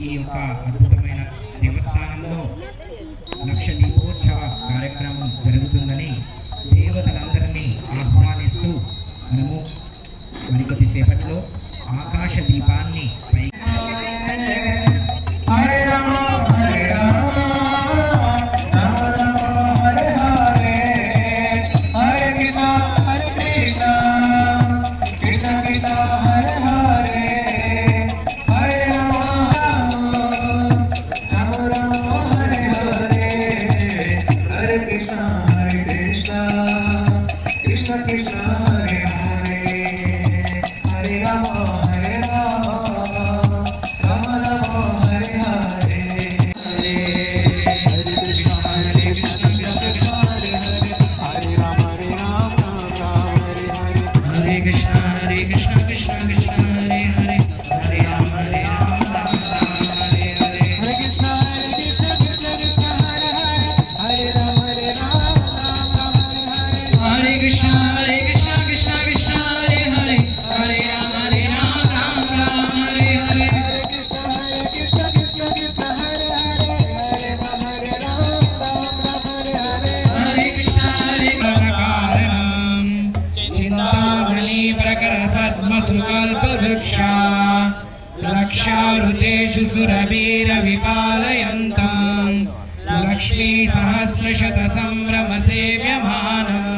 ఈ యొక్క అద్భుతమైన దేవస్థానంలో లక్ష దీపోత్సవ కార్యక్రమం జరుగుతుందని దేవతల Krishna Krishna. सुकल्पभिक्षा लक्षारुतेषु सुरवीरविपालयन्तम् लक्ष्मीसहस्रशतसंभ्रमसेव्यमानम्।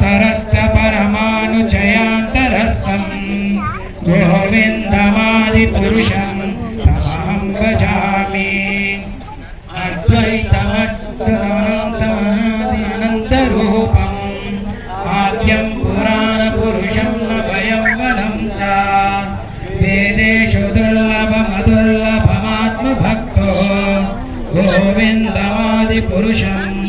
परस्त परमानुजयान्तरस्थम् गोविन्दमादिपुरुषम् तमां भजामि अद्वैतमद्वान्तमनन्तरूपम् आद्यं पुराणपुरुषं भयं वनं च वेदेषु दुर्लभमदुर्लभमात्मभक्तो गोविन्दमादिपुरुषम्